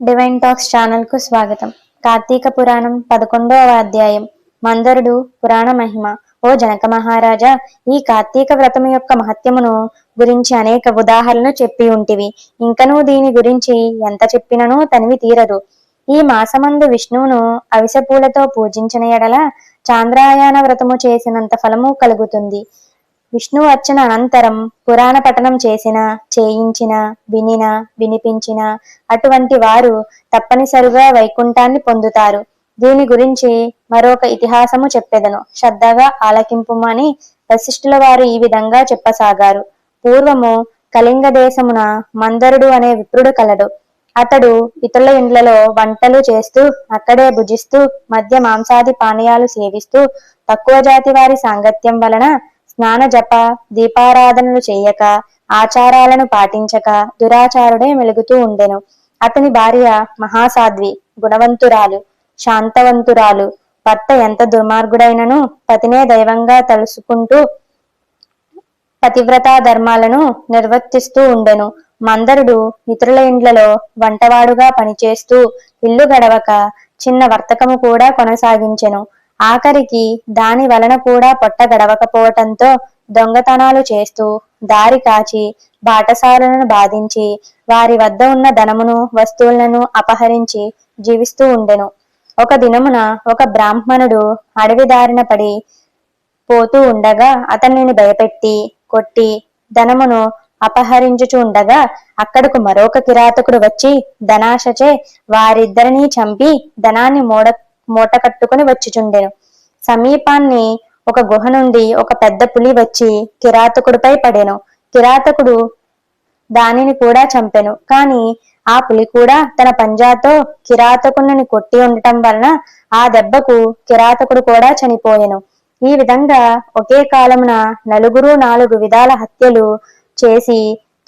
Divine talks ఛానల్కు స్వాగతం. కార్తీక పురాణం పదకొండవ అధ్యాయం. మందరుడు పురాణ మహిమ. ఓ జనక మహారాజా ఈ కార్తీక వ్రతం యొక్క మహత్యమును గురించి అనేక ఉదాహరణలు చెప్పి ఉంటివి. ఇంకనూ దీని గురించి ఎంత చెప్పిననూ తనివి తీరదు. ఈ మాసమందు విష్ణువును అవిసెపూలతో పూజించిన ఎడల చాంద్రాయాన వ్రతము చేసినంత ఫలము కలుగుతుంది. విష్ణు అర్చన అనంతరం పురాణ పఠనం చేసిన చేయించిన వినిన వినిపించిన అటువంటి వారు తప్పనిసరిగా వైకుంఠాన్ని పొందుతారు. దీని గురించి మరొక ఇతిహాసము చెప్పెదను. శ్రద్ధగా ఆలకింపుమని వశిష్ఠుల వారు ఈ విధంగా చెప్పసాగారు. పూర్వము కళింగ దేశమున మందరుడు అనే విప్రుడు కలడు. అతడు ఇతరుల ఇండ్లలో వంటలు చేస్తూ అక్కడే భుజిస్తూ మద్య మాంసాది పానీయాలు సేవిస్తూ తక్కువ జాతి వారి సాంగత్యం వలన స్నాన జప దీపారాధనలు చేయక ఆచారాలను పాటించక దురాచారుడే మెలుగుతూ ఉండెను. అతని భార్య మహాసాధ్వి గుణవంతురాలు శాంతవంతురాలు భర్త ఎంత దుర్మార్గుడైనను పతినే దైవంగా తలుసుకుంటూ పతివ్రతా ధర్మాలను నిర్వర్తిస్తూ ఉండెను. మందరుడు ఇతరుల ఇండ్లలో వంటవాడుగా పనిచేస్తూ ఇల్లు గడవక చిన్న వర్తకము కూడా కొనసాగించెను. ఆఖరికి దాని వలన కూడా పొట్ట గడవకపోవటంతో దొంగతనాలు చేస్తూ దారి కాచి బాటసారులను బాధించి వారి వద్ద ఉన్న ధనమును వస్తువులను అపహరించి జీవిస్తూ ఉండెను. ఒక దినమున ఒక బ్రాహ్మణుడు అడవి దారిన పడి పోతూ ఉండగా అతనిని భయపెట్టి కొట్టి ధనమును అపహరించుచు ఉండగా అక్కడకు మరొక కిరాతకుడు వచ్చి ధనాశచే వారిద్దరినీ చంపి ధనాన్ని మూడ మూట కట్టుకుని వచ్చిచుండెను. సమీపాన్ని ఒక గుహ నుండి ఒక పెద్ద పులి వచ్చి కిరాతకుడిపై పడెను. కిరాతకుడు దానిని కూడా చంపెను. కాని ఆ పులి కూడా తన పంజాతో కిరాతకుని కొట్టి ఉండటం వలన ఆ దెబ్బకు కిరాతకుడు కూడా చనిపోయెను. ఈ విధంగా ఒకే కాలమున నలుగురు నాలుగు విధాల హత్యలు చేసి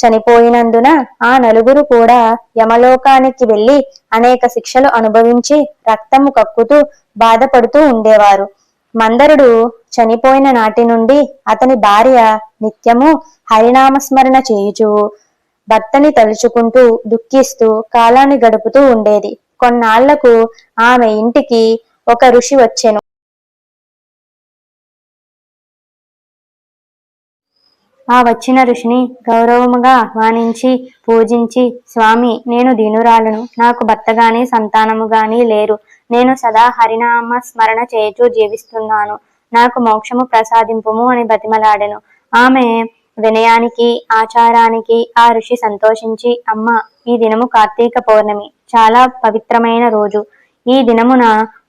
చనిపోయినందున ఆ నలుగురు కూడా యమలోకానికి వెళ్ళి అనేక శిక్షలు అనుభవించి రక్తము కక్కుతూ బాధపడుతూ ఉండేవారు. మందరుడు చనిపోయిన నాటి నుండి అతని భార్య నిత్యము హరినామస్మరణ చేయుచు భర్తని తలుచుకుంటూ దుఃఖిస్తూ కాలాన్ని గడుపుతూ ఉండేది. కొన్నాళ్ళకు ఆమె ఇంటికి ఒక ఋషి వచ్చెను. ఆ వచ్చిన ఋషిని గౌరవముగా ఆహ్వానించి పూజించి స్వామి నేను దీనురాలను. నాకు భర్త గాని సంతానము గాని లేరు. నేను సదా హరినామ స్మరణ చేయుచూ జీవిస్తున్నాను. నాకు మోక్షము ప్రసాదింపుము అని బతిమలాడెను. ఆమె వినయానికి ఆచారానికి ఆ ఋషి సంతోషించి అమ్మ ఈ దినము కార్తీక పౌర్ణమి. చాలా పవిత్రమైన రోజు. ఈ దినమున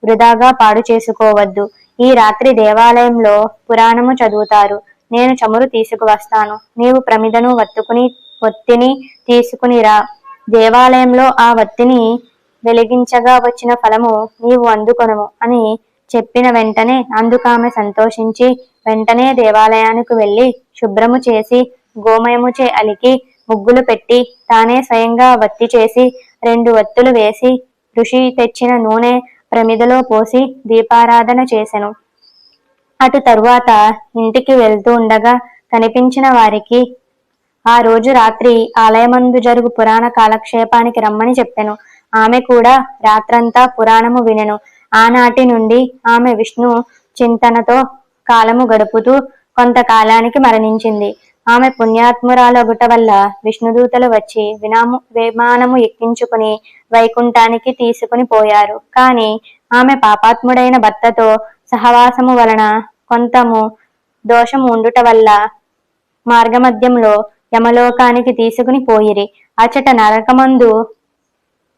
వృధాగా పాడు చేసుకోవద్దు. ఈ రాత్రి దేవాలయంలో పురాణము చదువుతారు. నేను చమురు తీసుకువస్తాను. నీవు ప్రమిదను వత్తుకుని ఒత్తిని తీసుకుని రా. దేవాలయంలో ఆ వత్తిని వెలిగించగా వచ్చిన ఫలము నీవు అందుకొనము అని చెప్పిన వెంటనే అందుకామె సంతోషించి వెంటనే దేవాలయానికి వెళ్ళి శుభ్రము చేసి గోమయముచే అలికి ముగ్గులు పెట్టి తానే స్వయంగా వత్తి చేసి రెండు వత్తులు వేసి ఋషి తెచ్చిన నూనె ప్రమిదలో పోసి దీపారాధన చేసెను. అటు తరువాత ఇంటికి వెళ్తూ ఉండగా కనిపించిన వారికి ఆ రోజు రాత్రి ఆలయమందు జరుగు పురాణ కాలక్షేపానికి రమ్మని చెప్పాను. ఆమె కూడా రాత్రంతా పురాణము వినెను. ఆనాటి నుండి ఆమె విష్ణు చింతనతో కాలము గడుపుతూ కొంతకాలానికి మరణించింది. ఆమె పుణ్యాత్మురాలొగుట వల్ల విష్ణుదూతలు వచ్చి వినాము విమానము ఎక్కించుకుని వైకుంఠానికి తీసుకుని పోయారు. కాని ఆమె పాపాత్ముడైన భర్తతో సహవాసము వలన కొంతము దోషము ఉండుట వల్ల మార్గమధ్యంలో యమలోకానికి తీసుకుని పోయిరి. అచట నరకమందు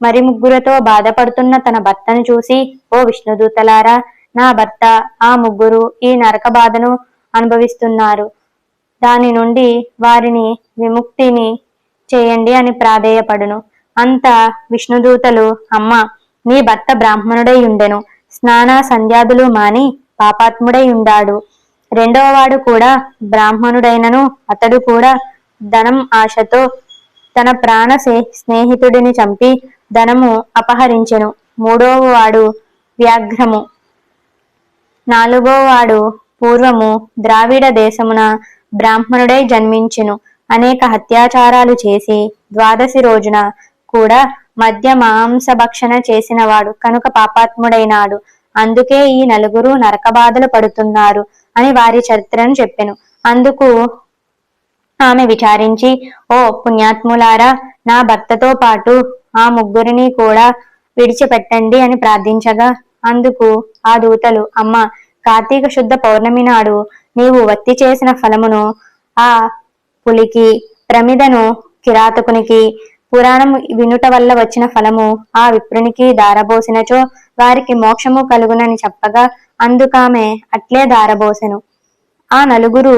మరి ముగ్గురతో బాధపడుతున్న తన భర్తను చూసి ఓ విష్ణుదూతలారా నా భర్త ఆ ముగ్గురు ఈ నరక బాధను అనుభవిస్తున్నారు. దాని నుండి వారిని విముక్తిని చేయండి అని ప్రాధేయపడును. అంత విష్ణుదూతలు అమ్మ నీ భర్త బ్రాహ్మణుడై ఉండెను. స్నాన సంధ్యాదులు మాని పాపాత్ముడై ఉండాడు రెండవ వాడు కూడా బ్రాహ్మణుడైనను అతడు కూడా ధనం ఆశతో తన ప్రాణ స్నేహితుడిని చంపి ధనము అపహరించెను. మూడవ వాడు వ్యాఘ్రము. నాలుగో వాడు పూర్వము ద్రావిడ దేశమున బ్రాహ్మణుడై జన్మించెను. అనేక హత్యాచారాలు చేసి ద్వాదశి రోజున కూడా మద్య మాంసభక్షణ చేసినవాడు. కనుక పాపాత్ముడైనాడు. అందుకే ఈ నలుగురు నరక బాధలు పడుతున్నారు అని వారి చరిత్రను చెప్పెను. అందుకు ఆమె విచారించి ఓ పుణ్యాత్ములారా నా భర్తతో పాటు ఆ ముగ్గురిని కూడా విడిచిపెట్టండి అని ప్రార్థించగా అందుకు ఆ దూతలు అమ్మ కార్తీక శుద్ధ పౌర్ణమి నాడు నీవు వత్తి చేసిన ఫలమును ఆ పులికి ప్రమిదను కిరాతకునికి పురాణం వినుట వల్ల వచ్చిన ఫలము ఆ విప్రునికి దారబోసినచో వారికి మోక్షము కలుగునని చెప్పగా అందుకామె అట్లే దారబోసెను ఆ నలుగురు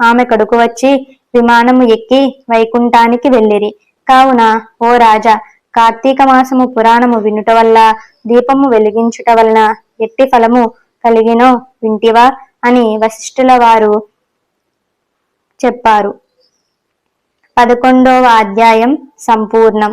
ఆమె కడుకు వచ్చి విమానము ఎక్కి వైకుంఠానికి వెళ్ళిరి. కావున ఓ రాజా కార్తీక మాసము పురాణము వినుట వల్ల దీపము వెలిగించుట వలన ఎట్టి ఫలము కలిగినో వింటివా అని వశిష్ఠుల వారు చెప్పారు. పదకొండవ అధ్యాయం సంపూర్ణం.